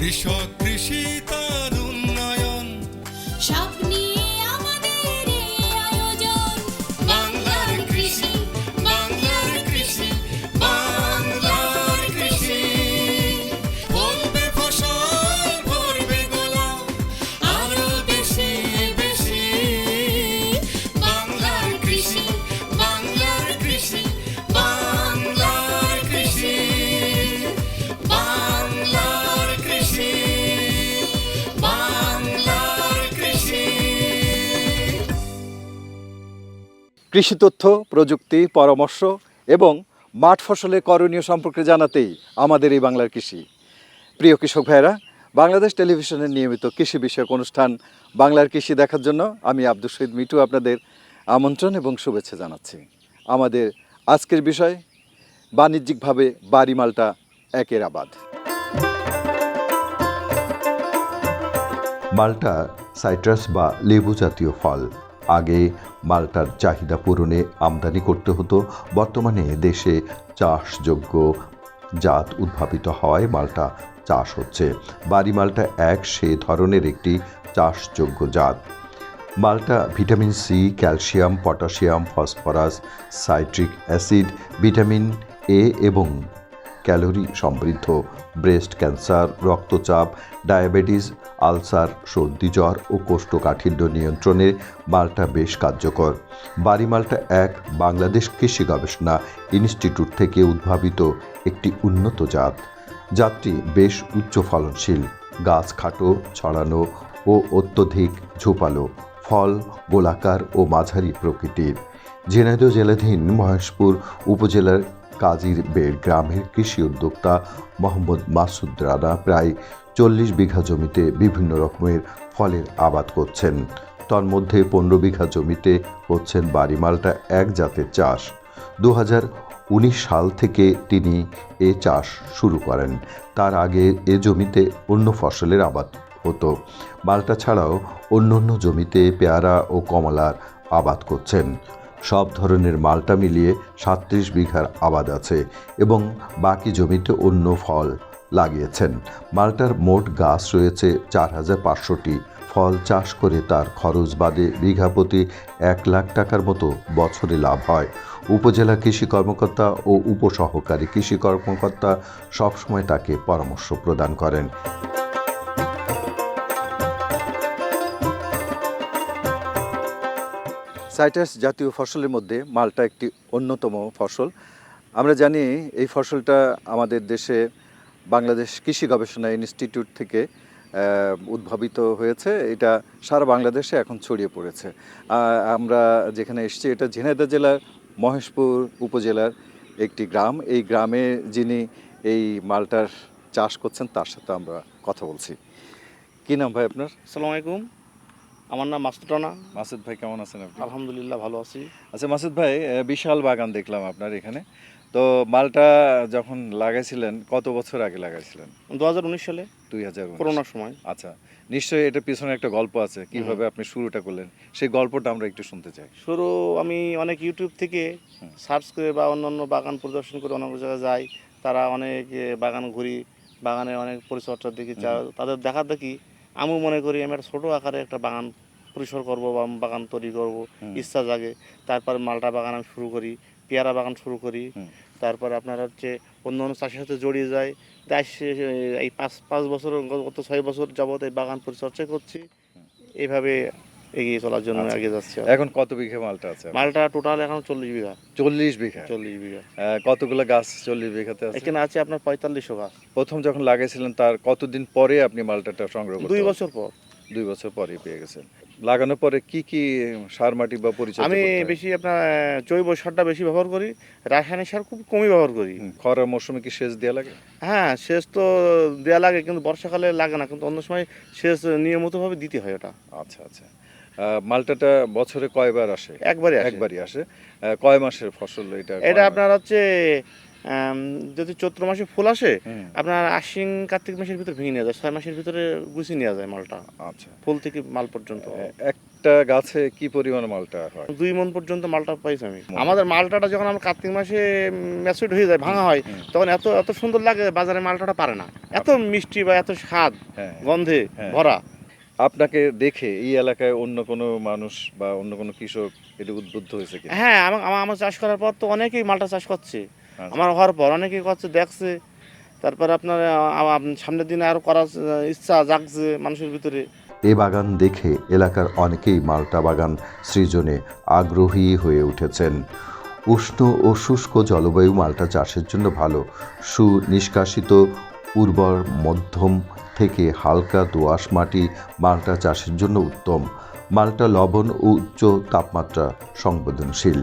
কৃষক কৃষি তার কৃষি তথ্য, প্রযুক্তি, পরামর্শ এবং মাঠ ফসলের করণীয় সম্পর্কে জানাতেই আমাদের এই বাংলার কৃষি। প্রিয় কৃষক ভাইরা বাংলাদেশ টেলিভিশনের নিয়মিত কৃষি বিষয়ক অনুষ্ঠান বাংলার কৃষি দেখার জন্য আমি আব্দুল শহীদ মিটু আপনাদের আমন্ত্রণ এবং শুভেচ্ছা জানাচ্ছি। আমাদের আজকের বিষয়, বাণিজ্যিকভাবে বাড়ি মালটা একের আবাদ। মাল্টা সাইট্রাস বা লেবু জাতীয় ফল। আগে মালটার চাহিদা পূরণে আমদানি করতে হতো। বর্তমানে দেশে চাষযোগ্য জাত উদ্ভাবিত হওয়ায় মালটা চাষ হচ্ছে। বাড়ি মালটা এক, সে ধরনের একটি চাষযোগ্য জাত। মালটা vitamin C, calcium, potassium, phosphorus, citric acid, vitamin A এবং ক্যালোরি সমৃদ্ধ, ব্রেস্ট ক্যান্সার, রক্তচাপ, ডায়াবেটিস, আলসার, সর্দি জ্বর ও কোষ্ঠকাঠিন্য নিয়ন্ত্রণে মাল্টা বেশ কার্যকর। বাড়ি মাল্টা এক বাংলাদেশ কৃষি গবেষণা ইনস্টিটিউট থেকে উদ্ভাবিত একটি উন্নত জাত। জাতটি বেশ উচ্চ ফলনশীল, গাছ খাটো, ছড়ানো ও অত্যধিক ঝোপালো, ফল, গোলাকার ও মাঝারি প্রকৃতির। ঝিনাইদহ জেলাধীন মহেশপুর উপজেলার কাজীর বেড় গ্রামের কৃষি উদ্যোক্তা মোহাম্মদ মাসুদ রানা প্রায় চল্লিশ বিঘা জমিতে বিভিন্ন রকমের ফলের আবাদ করছেন। তন্মধ্যে পনেরো বিঘা জমিতে করছেন বাড়িমালটা এক জাতের চাষ। দু উনিশ সাল থেকে তিনি এ চাষ শুরু করেন। তার আগে এ জমিতে অন্য ফসলের আবাদ হতো। মালটা ছাড়াও অন্য অন্য জমিতে পেয়ারা ও কমলার আবাদ করছেন। সব ধরনের মালটা মিলিয়ে সাতত্রিশ বিঘার আবাদ আছে এবং বাকি জমিতে অন্য ফল লাগিয়েছেন। মালটার মোট গাছ রয়েছে চার হাজার পাঁচশোটি। ফল চাষ করে তার খরচ বাদে বিঘা প্রতি এক লাখ টাকার মতো বছরে লাভ হয়। উপজেলা কৃষি কর্মকর্তা ও উপসহকারী কৃষি কর্মকর্তা সবসময় তাকে পরামর্শ প্রদান করেন। সাইটাস জাতীয় ফসলের মধ্যে মালটা একটি অন্যতম ফসল। আমরা জানি এই ফসলটা আমাদের দেশে বাংলাদেশ কৃষি গবেষণা ইনস্টিটিউট থেকে উদ্ভাবিত হয়েছে। এটা সারা বাংলাদেশে এখন ছড়িয়ে পড়েছে। আমরা যেখানে এসেছি, এটা ঝিনাইদহ জেলার মহেশপুর উপজেলার একটি গ্রাম। এই গ্রামে যিনি এই মালটার চাষ করছেন, তার সাথে আমরা কথা বলছি। কী নাম ভাই আপনার? আসসালামু আলাইকুম। আমার নাম মাস্তুটানা মাসুদ ভাই কেমন আছেন আপনি? আলহামদুলিল্লাহ ভালো আছি। আচ্ছা মাসুদ ভাই বিশাল বাগান দেখলাম আপনার এখানে। তো মালটা যখন লাগাইছিলেন কত বছর আগে লাগাইছিলেন? দু হাজার উনিশ সালে দুই হাজার করোনার সময়। আচ্ছা নিশ্চয়ই এটার পিছনে একটা গল্প আছে কীভাবে আপনি শুরুটা করলেন? সেই গল্পটা আমরা একটু শুনতে চাই। শুরু আমি অনেক ইউটিউব থেকে সার্চ করে বা অন্যান্য বাগান পরিদর্শন করে অনেক জায়গায় যাই তারা অনেক বাগান ঘুরি বাগানে অনেক পরিচর্যা দেখি যা- তাদের দেখা দেখি আমি মনে করি আমি একটা ছোটো আকারে একটা বাগান পরিসর করব বা বাগান তৈরি করব ইচ্ছা জাগে। তারপর মালটা বাগান আমি শুরু করি পেয়ারা বাগান শুরু করি। তারপরে আপনার হচ্ছে অন্য অন্য চাষের সাথে জড়িয়ে যায়। তাই এই পাঁচ পাঁচ বছর গত ছয় বছর যাবৎ এই বাগান পরিচর্যা করছি। এইভাবে এগিয়ে চলার জন্য আচ্ছা। এগিয়ে যাচ্ছে এখন কত বিঘা মালটা আছে মালটা টোটাল এখন চল্লিশ বিঘা। চল্লিশ বিঘা? চল্লিশ বিঘা। কতগুলো গাছ চল্লিশ বিঘাতে আছে? এখানে আছে আপনার পঁয়তাল্লিশশো গাছ। প্রথম যখন লাগাইছিলেন তার কতদিন পরে আপনি মালটাটা সংগ্রহ দুই বছর পর। দুই বছর পরে পেয়ে গেছেন। লাগানোর পরে কি কি সার মাটি বা পরিচর্যা আমি বেশি আপনার জৈব সারটা বেশি ব্যবহার করি। রাসায়নিক সার খুব কমই ব্যবহার করি। খরার মৌসুমে কি সেচ দেওয়া লাগে? হ্যাঁ সেচ তো দেওয়া লাগে কিন্তু বর্ষাকালে লাগে না। কিন্তু অন্য সময় সেচ নিয়মিতভাবে দিতে হয় ওটা। আচ্ছা আচ্ছা। মালটাটা বছরে কয়বার আসে? একবারে আসে। একবারই আসে। কয় মাসের ফসল এটা? এটা আপনার হচ্ছে যদি চৈত্র মাসে ফুল আসে আপনার আশ্বিন কার্তিক মাসের ভিতরে ভেঙে নেওয়া যায় ছয় মাসের ভিতরে গুছিয়ে নেওয়া যায় মালটা। আচ্ছা। ফুল থেকে মাল পর্যন্ত। একটা গাছে কি পরিমাণ মালটা হয়? দুই মন পর্যন্ত মালটা পাইছি আমি। আমাদের মালটাটা যখন আমরা কার্তিক মাসে ম্যাচুড হয়ে যায় ভাঙা হয় তখন এত এত সুন্দর লাগে বাজারে মালটাটা পারে না। এত মিষ্টি বা এত স্বাদ হ্যাঁ। গন্ধে হ্যাঁ। ভরা। আপনাকে দেখে এই এলাকায় অন্য কোনো মানুষ বা অন্য কোনো কৃষক এটা উদ্বুদ্ধ হয়েছে কি হ্যাঁ আমার আমার- আমার চাষ করার পর তো অনেকেই মালটা চাষ করছে। আচ্ছা। আমার হওয়ার পর অনেকেই করছে দেখছে। তারপর আপনার সামনের দিনে আরও করার ইচ্ছা জাগছে মানুষের ভিতরে। এ বাগান দেখে এলাকার অনেকেই মালটা বাগান সৃজনে আগ্রহী হয়ে উঠেছেন। উষ্ণ ও শুষ্ক জলবায়ু মালটা চাষের জন্য ভালো। সুনিষ্কাশিত উর্বর মধ্যম থেকে হালকা দোআঁশ মাটি মাল্টা চাষের জন্য উত্তম। মাল্টা লবণ ও উচ্চ তাপমাত্রা সংবেদনশীল।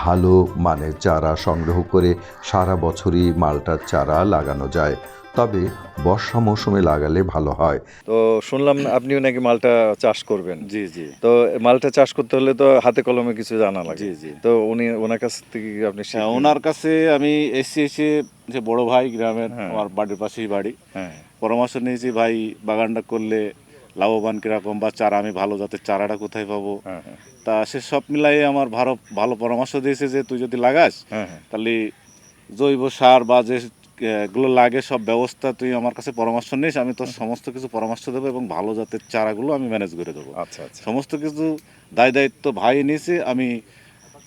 ভালো মানের চারা সংগ্রহ করে সারা বছরই মাল্টার চারা লাগানো যায়। তবে বর্ষা মৌসুমে লাগালে ভালো হয়। তো শুনলাম আপনিও নাকি মালটা চাষ করবেন। জি জি। তো মালটা চাষ করতে হলে তো হাতে কলমে কিছু জানা লাগে। জি, জি। তো উনি ওনার কাছ থেকে আপনি হ্যাঁ, ওনার কাছে আমি এসে এসে যে বড় ভাই গ্রামের হ্যাঁ। আমার বাড়ির পাশেই বাড়ি। হ্যাঁ। পরামর্শ নিয়েছি ভাই বাগানটা করলে লাভবান কীরকম বা চারা আমি ভালো জাতের চারাটা কোথায় পাবো? হ্যাঁ হ্যাঁ। তা সে সব মিলাই আমার ভালো ভালো পরামর্শ দিয়েছে যে তুই যদি লাগাস হ্যাঁ তাহলে জৈব সার বা যে গুলো লাগে সব ব্যবস্থা তুই আমার কাছে পরামর্শ নিস আমি তোর সমস্ত কিছু পরামর্শ দেবো এবং ভালো জাতের চারাগুলো আমি ম্যানেজ করে দেবো। আচ্ছা আচ্ছা। সমস্ত কিছু দায় দায়িত্ব ভাই নিয়েছে আমি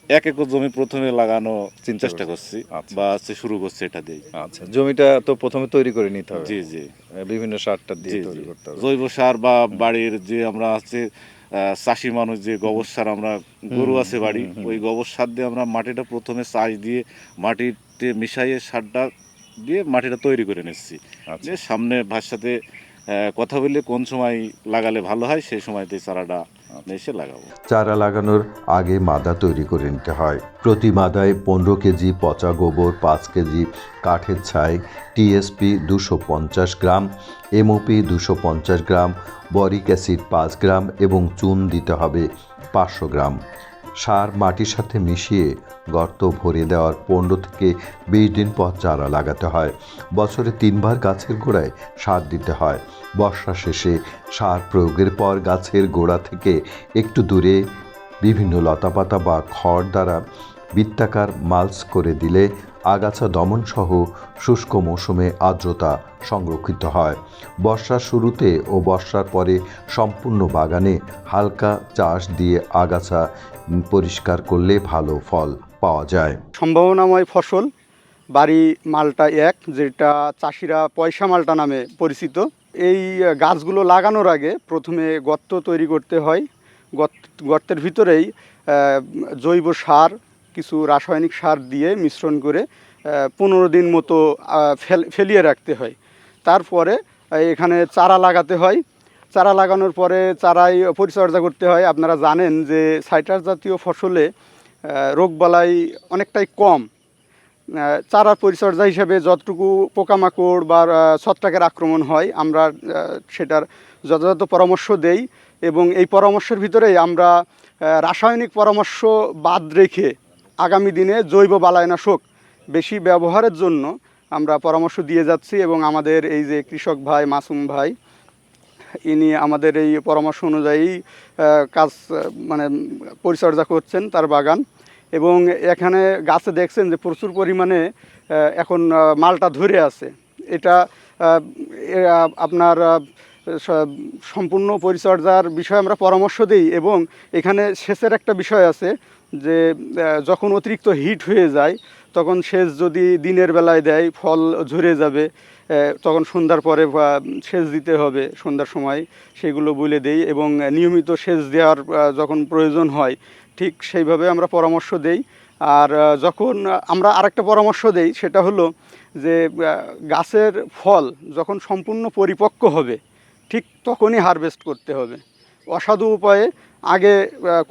এক একর জমি প্রথমে লাগানো চিন্তা চেষ্টা করছি। আচ্ছা। বা হচ্ছে শুরু করছি এটা দিয়ে। আচ্ছা জমিটা তো প্রথমে তৈরি করে নিতে হবে। জি জি। বিভিন্ন সারটা দিয়ে তৈরি করতে হবে। জৈব সার বা বাড়ির যে আমরা আছে চাষি মানুষ যে গোবর সার আমরা গরু আছে বাড়ি ওই গোবর সার দিয়ে আমরা মাটিটা প্রথমে চাষ দিয়ে মাটিতে মিশাইয়ে সারটা দিয়ে মাটিটা তৈরি করে নিচ্ছি। আচ্ছা। যে সামনে ভার সাথে কথা বলে কোন সময় লাগালে ভালো হয় সেই সময়তে চারাটা লাগাবো। চারা লাগানোর আগে মাদা তৈরি করে নিতে হয়। প্রতি মাদায় পনেরো কেজি পচা গোবর, পাঁচ কেজি কাঠের ছাই টিএসপি দুশো পঞ্চাশ গ্রাম এমওপি দুশো পঞ্চাশ গ্রাম, বরিক অ্যাসিড পাঁচ গ্রাম এবং চুন দিতে হবে পাঁচশো গ্রাম। সার মাটির সাথে মিশিয়ে গর্ত ভরে দেওয়ার পনেরো থেকে বিশ দিন পর চারা লাগাতে হয়। বছরে তিনবার গাছের গোড়ায় সার দিতে হয়। বর্ষা শেষে সার প্রয়োগের পর গাছের গোড়া থেকে একটু দূরে বিভিন্ন লতাপাতা বা খড় দ্বারা বৃত্তাকার মালস করে দিলে আগাছা দমনসহ শুষ্ক মৌসুমে আর্দ্রতা সংরক্ষিত হয়। বর্ষার শুরুতে ও বর্ষার পরে সম্পূর্ণ বাগানে হালকা চাষ দিয়ে আগাছা পরিষ্কার করলে ভালো ফল পাওয়া যায়। সম্ভাবনাময় ফসল বাড়ি মালটা এক, যেটা চাষিরা পয়সা মালটা নামে পরিচিত। এই গাছগুলো লাগানোর আগে প্রথমে গর্ত তৈরি করতে হয়। গর্ত- গর্তের ভিতরেই জৈব সার কিছু রাসায়নিক সার দিয়ে মিশ্রণ করে পনেরো দিন মতো ফেলিয়ে রাখতে হয়। তারপরে এখানে চারা লাগাতে হয়। চারা লাগানোর পরে চারাই পরিচর্যা করতে হয়। আপনারা জানেন যে সাইট্রাস জাতীয় ফসলে রোগবালাই অনেকটাই কম। চারার পরিচর্যা হিসেবে যতটুকু পোকামাকড় বা ছত্রাকের আক্রমণ হয়, আমরা সেটার যথাযথ পরামর্শ দেই এবং এই পরামর্শের ভিতরেই আমরা রাসায়নিক পরামর্শ বাদ রেখে আগামী দিনে জৈব বালায়নাশক বেশি ব্যবহারের জন্য আমরা পরামর্শ দিয়ে যাচ্ছি এবং আমাদের এই যে কৃষক ভাই, মাসুম ভাই, ইনি আমাদের এই পরামর্শ অনুযায়ী কাজ মানে পরিচর্যা করছেন তার বাগান এবং এখানে গাছে দেখছেন যে প্রচুর পরিমাণে এখন মালটা ধরে আছে। এটা আপনার সম্পূর্ণ পরিচর্যার বিষয়ে আমরা পরামর্শ দিই এবং এখানে সেচের একটা বিষয় আছে। যে যখন অতিরিক্ত হিট হয়ে যায়, তখন সেচ যদি দিনের বেলায় দেয়, ফল ঝরে যাবে তখন সন্ধ্যার পরে সেচ দিতে হবে, সন্ধ্যার সময় সেগুলো বলে দেই এবং নিয়মিত সেচ দেওয়ার যখন প্রয়োজন হয়, ঠিক সেইভাবে আমরা পরামর্শ দেই। আর যখন আমরা আরেকটা পরামর্শ দেই, সেটা হলো যে গাছের ফল যখন সম্পূর্ণ পরিপক্ক হবে, ঠিক তখনই হারভেস্ট করতে হবে। অসাধু উপায়ে আগে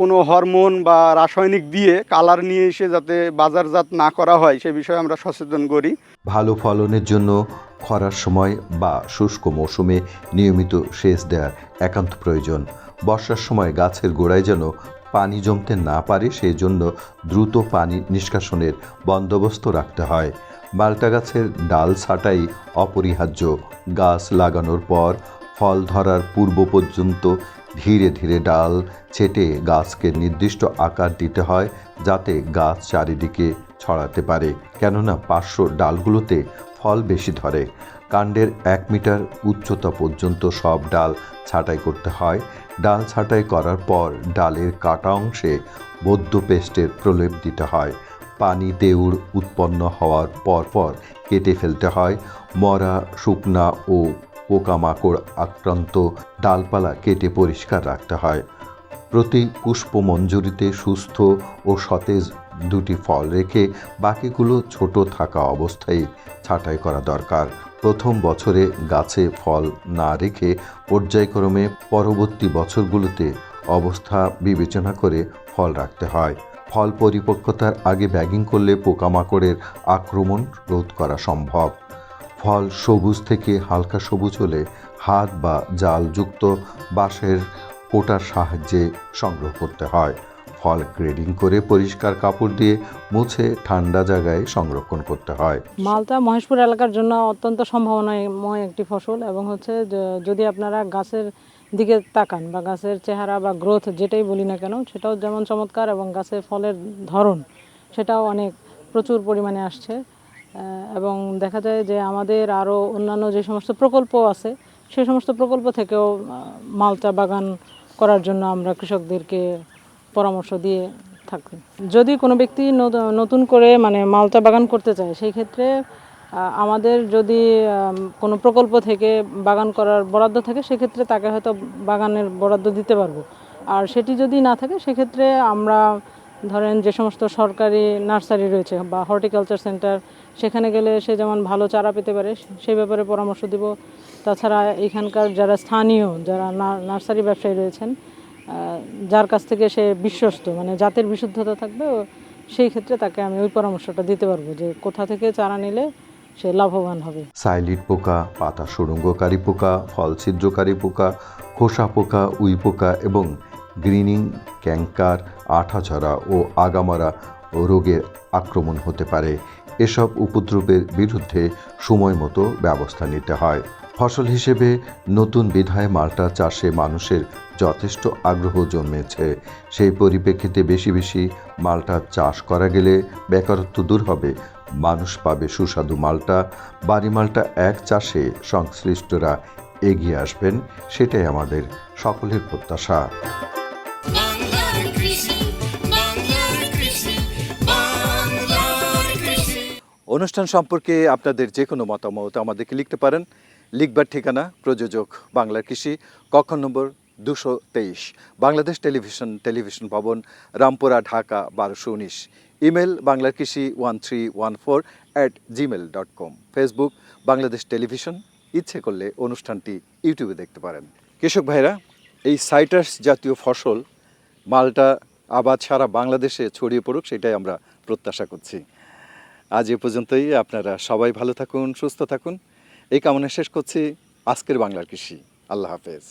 কোনো হরমোন বা রাসায়নিক দিয়ে কালার নিয়ে এসে যাতে বাজারজাত না করা হয়, সে বিষয়ে আমরা সচেতন করি। ভালো ফলনের জন্য খরার সময় বা শুষ্ক মৌসুমে নিয়মিত সেচ দেওয়ার একান্ত প্রয়োজন। বর্ষার সময় গাছের গোড়ায় যেন পানি জমতে না পারে সেই জন্য দ্রুত পানি নিষ্কাশনের বন্দোবস্ত রাখতে হয়। মাল্টা গাছের ডাল ছাঁটাই অপরিহার্য। গাছ লাগানোর পর ফল ধরার পূর্ব পর্যন্ত ধীরে ধীরে ডাল ছেটে গাছকে নির্দিষ্ট আকার দিতে হয় যাতে গাছ চারিদিকে ছড়াতে পারে। কেননা পার্শ্ব ডালগুলোতে ফল বেশি ধরে। কাণ্ডের এক মিটার উচ্চতা পর্যন্ত সব ডাল ছাঁটাই করতে হয়। ডাল ছাঁটাই করার পর ডালের কাটা অংশে বৌদ্ধ পেস্টের প্রলেপ দিতে হয়। পানি দেউড় উৎপন্ন হওয়ার পরপর কেটে ফেলতে হয়। মরা, শুকনা ও পোকামাকড় আক্রান্ত ডালপালা কেটে পরিষ্কার রাখতে হয়। প্রতি পুষ্পমঞ্জুরিতে সুস্থ ও সতেজ দুটি ফল রেখে বাকিগুলো ছোট থাকা অবস্থায় ছাঁটাই করা দরকার। প্রথম বছরে গাছে ফল না রেখে পর্যায়ক্রমে পরবর্তী বছরগুলোতে অবস্থা বিবেচনা করে ফল রাখতে হয়। ফল পরিপক্কতার আগে ব্যাগিং করলে পোকামাকড়ের আক্রমণ রোধ করা সম্ভব। ফল সবুজ থেকে হালকা সবুজ হলে হাত বা জালযুক্ত বাঁশের কোটার সাহায্যে সংগ্রহ করতে হয়। ফল গ্রেডিং করে পরিষ্কার কাপড় দিয়ে মুছে ঠান্ডা জায়গায় সংরক্ষণ করতে হয়। মালটা মহেশপুর এলাকার জন্য অত্যন্ত সম্ভাবনাময় একটি ফসল এবং হচ্ছে যদি আপনারা গাছের দিকে তাকান বা গাছের চেহারা বা গ্রোথ যেটাই বলি না কেন, সেটাও যেমন চমৎকার এবং গাছের ফলের ধরন সেটাও অনেক প্রচুর পরিমাণে আসছে। এবং দেখা যায় যে আমাদের আরও অন্যান্য যে সমস্ত প্রকল্প আছে, সে সমস্ত প্রকল্প থেকেও মালটা বাগান করার জন্য আমরা কৃষকদেরকে পরামর্শ দিয়ে থাকি। যদি কোনো ব্যক্তি নতুন করে মানে মালটা বাগান করতে চায়, সেই ক্ষেত্রে আমাদের যদি কোনো প্রকল্প থেকে বাগান করার বরাদ্দ থাকে সেক্ষেত্রে তাকে হয়তো বাগানের বরাদ্দ দিতে পারব। আর সেটি যদি না থাকে সেক্ষেত্রে আমরা ধরেন যে সমস্ত সরকারি নার্সারি রয়েছে বা হর্টিকালচার সেন্টার, সেখানে গেলে সে যেমন ভালো চারা পেতে পারে, সেই ব্যাপারে পরামর্শ দিব। তাছাড়া এখানকার যারা স্থানীয়, যারা নার্সারি ব্যবসায়ী রয়েছেন যার কাছ থেকে সে বিশ্বস্ত মানে জাতের বিশুদ্ধতা থাকবে সেই ক্ষেত্রে তাকে আমি ওই পরামর্শটা দিতে পারব যে কোথা থেকে চারা নিলে সে লাভবান হবে। সাইলিড পোকা, পাতা সুড়ঙ্গকারী পোকা ফল ছিদ্রকারী পোকা, খোসা পোকা, উই পোকা এবং গ্রিনিং ক্যাঙ্কার আঠাঝরা ও আগামারা রোগের আক্রমণ হতে পারে। এসব উপদ্রবের বিরুদ্ধে সময় মতো ব্যবস্থা নিতে হয়। ফসল হিসেবে নতুন বিধায় মাল্টা চাষে মানুষের যথেষ্ট আগ্রহ জন্মেছে। সেই পরিপ্রেক্ষিতে বেশি বেশি মাল্টা চাষ করা গেলে বেকারত্ব দূর হবে। মানুষ পাবে সুস্বাদু মালটা। বাড়ি মালটা এক চাষে সংশ্লিষ্টরা এগিয়ে আসবেন, সেটাই আমাদের সকলের প্রত্যাশা। অনুষ্ঠান সম্পর্কে আপনাদের যে কোনো মতামত আমাদেরকে লিখতে পারেন। লিখবার ঠিকানা প্রযোজক বাংলার কৃষি কক্ষ নম্বর দুশো তেইশ, বাংলাদেশ টেলিভিশন টেলিভিশন ভবন, রামপুরা, ঢাকা, বারোশো উনিশ। ইমেল বাংলার কৃষি one three one four at Gmail dot com. Facebook, Bangladesh television, ইচ্ছে করলে অনুষ্ঠানটি ইউটিউবে দেখতে পারেন। কৃষক ভাইরা, এই সাইটাস জাতীয় ফসল, মালটা আবাদ সারা বাংলাদেশে ছড়িয়ে পড়ুক, সেটাই আমরা প্রত্যাশা করছি। আজ এ পর্যন্তই। আপনারা সবাই ভালো থাকুন, সুস্থ থাকুন। এই কামনা শেষ করছি। আজকের বাংলার কৃষি। আল্লাহ হাফেজ।